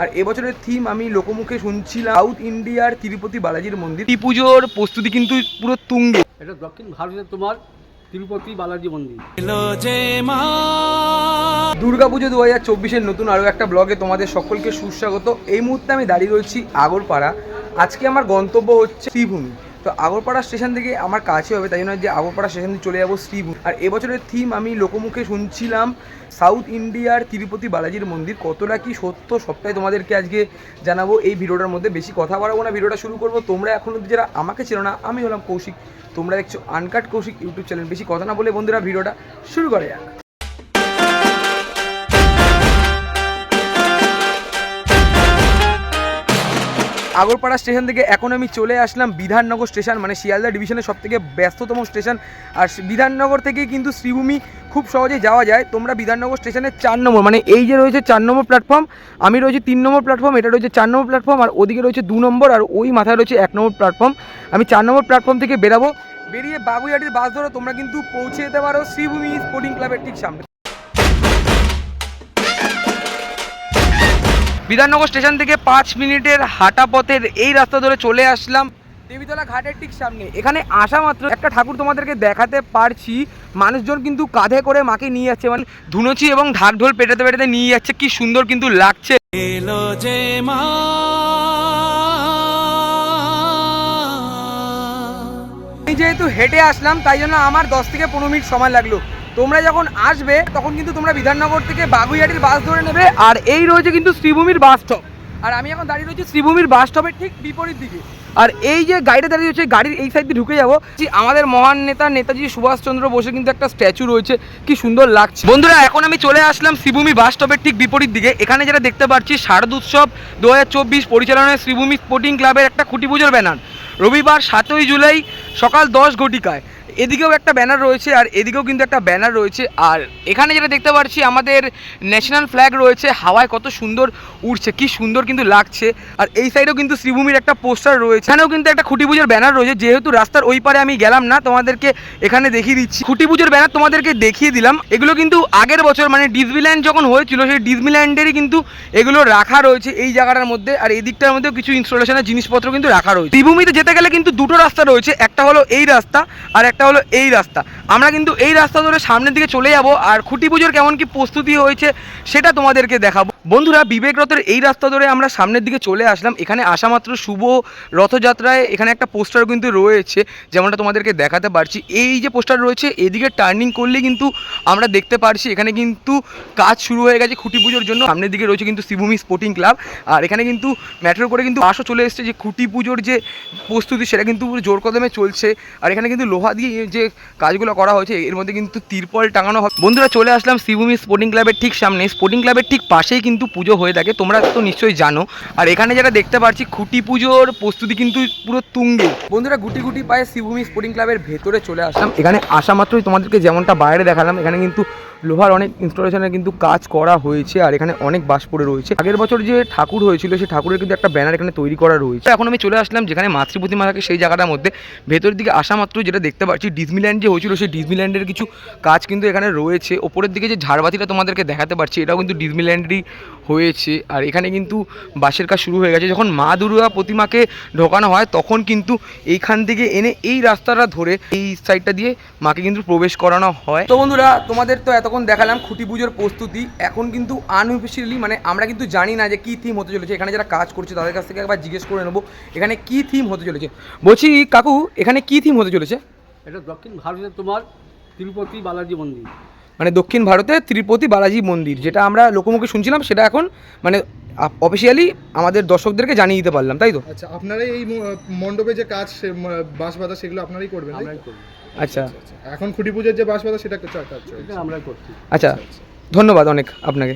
আর এবছরের থিম আমি লোকমুখে শুনছিলাম সাউথ ইন্ডিয়ার তিরুপতি বালাজির মন্দির। এই পুজোর প্রস্তুতি কিন্তু পুরো তুঙ্গে। এটা দক্ষিণ ভারতের তোমার তিরুপতি বালাজি মন্দির। দুর্গা পুজো দু হাজার চব্বিশের নতুন আরও একটা ব্লগে তোমাদের সকলকে সুস্বাগত। এই মুহূর্তে আমি দাঁড়িয়ে রয়েছি আগরপাড়া। আজকে আমার গন্তব্য হচ্ছে শ্রীভূমি। তো আগরপাড়া স্টেশন থেকে আমার কাছে হবে, তাই জন্য যে আগরপাড়া স্টেশন থেকে চলে যাব শ্রীভূমি আর এবছরের থিম আমি লোকমুখে শুনছিলাম সাউথ ইন্ডিয়ার তিরুপতি বালাজির মন্দির। কতটা কি সত্য, সবটাই তোমাদেরকে আজকে জানাব। এই ভিডিওটার মধ্যে বেশি কথা বাড়াবো না। ভিডিওটা শুরু করব। তোমরা এখনও যারা আমাকে ছিল না, আমি হলাম কৌশিক। তোমরা দেখছ আনকাট কৌশিক ইউটিউব চ্যানেল। বেশি কথা না বলে বন্ধুরা ভিডিওটা শুরু করে যাক। আগরপাড়া স্টেশন থেকে এখন আমি চলে আসলাম বিধাননগর স্টেশন মানে শিয়ালদা ডিভিশনের সব থেকে ব্যস্ততম স্টেশন। আর বিধাননগর থেকে কিন্তু শ্রীভূমি খুব সহজে যাওয়া যায়। তোমরা বিধাননগর স্টেশনের চার নম্বর মানে এই যে রয়েছে চার নম্বর প্ল্যাটফর্ম আমি রয়েছে তিন নম্বর প্ল্যাটফর্ম এটা রয়েছে চার নম্বর প্ল্যাটফর্ম আর ওদিকে রয়েছে দু নম্বর, আর ওই মাথায় রয়েছে এক নম্বর প্ল্যাটফর্ম আমি চার নম্বর প্ল্যাটফর্ম থেকে বেরাবো। বেরিয়ে বাগুইহাটির বাস ধরো তোমরা কিন্তু পৌঁছে যেতে পারো শ্রীভূমি স্পোর্টিং ক্লাবের ঠিক সামনে। বিধাননগর স্টেশন থেকে পাঁচ মিনিটের হাঁটা পথের এই রাস্তা ধরে চলে আসলাম। দেবীতলা ঘাটের ঠিক সামনে। এখানে আসা মাত্র একটা ঠাকুর তোমাদেরকে দেখাতে পারছি। মানুষজন কিন্তু কাঁধে করে মাকে নিয়ে যাচ্ছে মানে ধুনুচি এবং ঢাক ঢোল পেটাতে পেটাতে নিয়ে যাচ্ছে। কি সুন্দর কিন্তু লাগছে। আমি যেহেতু হেঁটে আসলাম তাই জন্য আমার দশ থেকে পনেরো মিনিট সময় লাগল। তোমরা যখন আসবে, তখন কিন্তু তোমরা বিধাননগর থেকে বাগুইহাটির বাস ধরে নেবে, আর এই রয়েছে কিন্তু শ্রীভূমির বাস স্টপ। আর আমি এখন দাঁড়িয়ে রয়েছি শ্রীভূমির বাস স্টপের ঠিক বিপরীত দিকে। আর এই যে গাড়িটা দাঁড়িয়ে রয়েছে, গাড়ির এই সাইড দিয়ে ঢুকে যাব যে আমাদের মহান নেতা নেতাজি সুভাষচন্দ্র বোসের কিন্তু একটা স্ট্যাচু রয়েছে। কি সুন্দর লাগছে। বন্ধুরা, এখন আমি চলে আসলাম শ্রীভূমি বাস স্টপের ঠিক বিপরীত দিকে। এখানে যেটা দেখতে পাচ্ছি, শারদ উৎসব দু হাজার চব্বিশ পরিচালনায় শ্রীভূমি স্পোর্টিং ক্লাবের একটা খুঁটি পুজোর ব্যানার। রবিবার সাতই জুলাই সকাল দশ ঘটিকায়। এদিকেও একটা ব্যানার রয়েছে আর এদিকেও কিন্তু একটা ব্যানার রয়েছে। আর এখানে যেটা দেখতে পাচ্ছি, আমাদের ন্যাশনাল ফ্ল্যাগ রয়েছে। হাওয়ায় কত সুন্দর উড়ছে, কি সুন্দর কিন্তু লাগছে। আর এই সাইডেও কিন্তু শ্রীভূমির একটা পোস্টার রয়েছে। এখানেও কিন্তু একটা খুঁটি পুজোর ব্যানার রয়েছে। যেহেতু রাস্তার ওই পারে আমি গেলাম না, তোমাদেরকে এখানে দেখিয়ে দিচ্ছি। খুঁটি পুজোর ব্যানার তোমাদেরকে দেখিয়ে দিলাম। এগুলো কিন্তু আগের বছর মানে ডিসনিল্যান্ড যখন হয়েছিল, সেই ডিসনিল্যান্ডেরই কিন্তু এগুলো রাখা রয়েছে এই জায়গাটার মধ্যে। আর এই দিকটার মধ্যেও কিছু ইনস্টলেশনের জিনিসপত্র কিন্তু রাখা রয়েছে। শ্রীভূমিতে যেতে গেলে কিন্তু দুটো রাস্তা রয়েছে। একটা হলো এই রাস্তা আর একটা হলো এই রাস্তা। আমরা কিন্তু এই রাস্তা ধরে সামনের দিকে চলে যাব আর খুঁটি পুজোর কেমন কি প্রস্তুতি হয়েছে সেটা তোমাদেরকে দেখাবো। বন্ধুরা, বিবেক রথের এই রাস্তা ধরে আমরা সামনের দিকে চলে আসলাম। এখানে আসা মাত্র শুভ রথযাত্রায় এখানে একটা পোস্টার কিন্তু রয়েছে, যেমনটা তোমাদেরকে দেখাতে পারছি। এই যে পোস্টার রয়েছে, এদিকে টার্নিং করলে কিন্তু আমরা দেখতে পারছি। এখানে কিন্তু কাজ শুরু হয়ে গেছে খুঁটি পুজোর জন্য। সামনের দিকে রয়েছে কিন্তু শ্রীভূমি স্পোর্টিং ক্লাব। আর এখানে কিন্তু ম্যাট্রো করে কিন্তু বাসও চলে এসেছে। যে খুঁটি পুজোর যে প্রস্তুতি, সেটা কিন্তু জোর কদমে চলছে। আর এখানে কিন্তু লোহা দিয়ে যে কাজগুলো করা হয়েছে, এর মধ্যে কিন্তু তিরপল টাঙানো হবে। বন্ধুরা, চলে আসলাম শ্রীভূমি স্পোর্টিং ক্লাবের ঠিক সামনে। স্পোর্টিং ক্লাবের ঠিক পাশেই কিন্তু পুজো হয়ে থাকে। তোমরা তো নিশ্চয়ই জানো। আর এখানে যেটা দেখতে পাচ্ছি, খুঁটি পুজোর প্রস্তুতি কিন্তু পুরো তুঙ্গে। বন্ধুরা, গুটি গুটি পায়ে শ্রীভূমি স্পোর্টিং ক্লাবের ভেতরে চলে আসলাম। এখানে আসা মাত্রই তোমাদেরকে যেমনটা বাইরে দেখালাম, এখানে কিন্তু লোহার অনেক ইনস্টলেশনের কিন্তু কাজ করা হয়েছে আর এখানে অনেক বাস পড়ে রয়েছে। আগের বছর যে ঠাকুর হয়েছিল, সেই ঠাকুরের কিন্তু একটা ব্যানার এখানে তৈরি করা রয়েছে। এখন আমি চলে আসলাম যেখানে মাতৃপতি মা থাকে সেই জায়গাটার মধ্যে। ভেতরের দিকে আসা মাত্র যেটা দেখতে পাচ্ছি ডিজনিল্যান্ড যে হয়েছিল, সেই ডিজনিল্যান্ডের কিছু কাজ কিন্তু এখানে রয়েছে। ওপরের দিকে যে ঝাড়বাতিটা তোমাদেরকে দেখাতে পারছি, এটাও কিন্তু ডিজনিল্যান্ডেরই হয়েছে। আর এখানে কিন্তু বাসের কাজ শুরু হয়ে গেছে। যখন মা দুর্গা প্রতিমাকে ঢোকানো হয়, তখন কিন্তু এইখান থেকে এনে এই রাস্তাটা ধরে এই সাইডটা দিয়ে মাকে কিন্তু প্রবেশ করানো হয়। তো বন্ধুরা, তোমাদের তো এতক্ষণ দেখালাম খুঁটি পুজোর প্রস্তুতি। এখন কিন্তু আনঅফিসিয়ালি মানে আমরা কিন্তু জানি না যে কী থিম হতে চলেছে। এখানে যারা কাজ করছে তাদের কাছ থেকে একবার জিজ্ঞেস করে নেব এখানে কী থিম হতে চলেছে। বলছি কাকু এখানে কী থিম হতে চলেছে? এটা দক্ষিণ ভারতের তোমার তিরুপতি বালাজি মন্দির। মানে দক্ষিণ ভারতে তিরুপতি বালাজি মন্দির যেটা আমরা লোকমুখে শুনছিলাম সেটা এখন মানে অফিসিয়ালি আমাদের দর্শকদেরকে জানিয়ে দিতে পারলাম তাই তো? আচ্ছা আপনারাই এই মণ্ডপে যে কাজ বাঁশ বাঁধা সেগুলো আপনারাই করবেন? আমরাই করি আচ্ছা। আচ্ছা, এখন খুঁটি পুজোর যে বাঁশ বাঁধা সেটা চ- কাজ চলছে করছি। আচ্ছা ধন্যবাদ অনেক আপনাকে।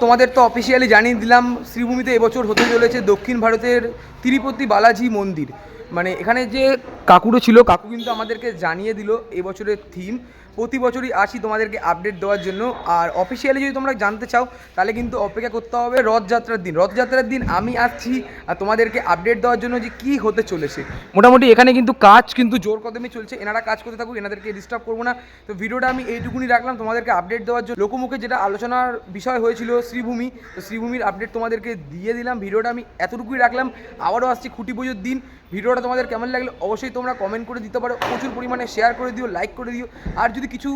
তোমাদের তো অফিসিয়ালি জানিয়ে দিলাম শ্রীভূমিতে এবছর হতে চলেছে দক্ষিণ ভারতের তিরুপতি বালাজি মন্দির। মানে এখানে যে কাকুরও ছিল কাকু কিন্তু আমাদেরকে জানিয়ে দিল এবছরের থিম প্রতি বছরই আসি তোমাদেরকে আপডেট দেওয়ার জন্য। আর অফিসিয়ালি যদি তোমরা জানতে চাও, তাহলে কিন্তু অপেক্ষা করতে হবে রথযাত্রার দিন। রথযাত্রার দিন আমি আসছি আর তোমাদেরকে আপডেট দেওয়ার জন্য যে কি হতে চলেছে। মোটামুটি এখানে কিন্তু কাজ কিন্তু জোর কদমে চলছে। এনারা কাজ করতে থাকুক, এনাদেরকে ডিস্টার্ব করব না। তো ভিডিওটা আমি এইটুকুনি রাখলাম তোমাদেরকে আপডেট দেওয়ার জন্য। লোকমুখে যেটা আলোচনার বিষয় হয়েছিল শ্রীভূমি, তো শ্রীভূমির আপডেট তোমাদেরকে দিয়ে দিলাম। ভিডিওটা আমি এতটুকুই রাখলাম। আবারও আসছি খুঁটি পুজোর দিন। ভিডিওটা তোমাদের কেমন লাগল অবশ্যই তোমরা কমেন্ট করে দিতে পারো। প্রচুর পরিমাণে শেয়ার করে দিও লাইক করে দিও। আর যদি কিছু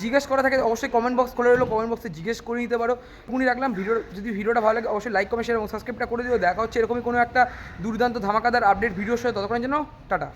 জিজ্ঞেস করা থাকে, অবশ্যই কমেন্ট বক্স খুলে রইল কমেন্ট বক্সে জিজ্ঞেস করে নিতে পারো। উনি রাখলাম ভিডিও যদি ভিডিওটা ভালো লাগে, অবশ্যই লাইক কমেন্ট শেয়ার এবং সাবস্ক্রাইবটা করে দিও। দেখা হচ্ছে এরকমই কোনো একটা দুর্দান্ত ধামাকাদার আপডেট ভিডিওর সাথে ততক্ষণের জন্য টাটা।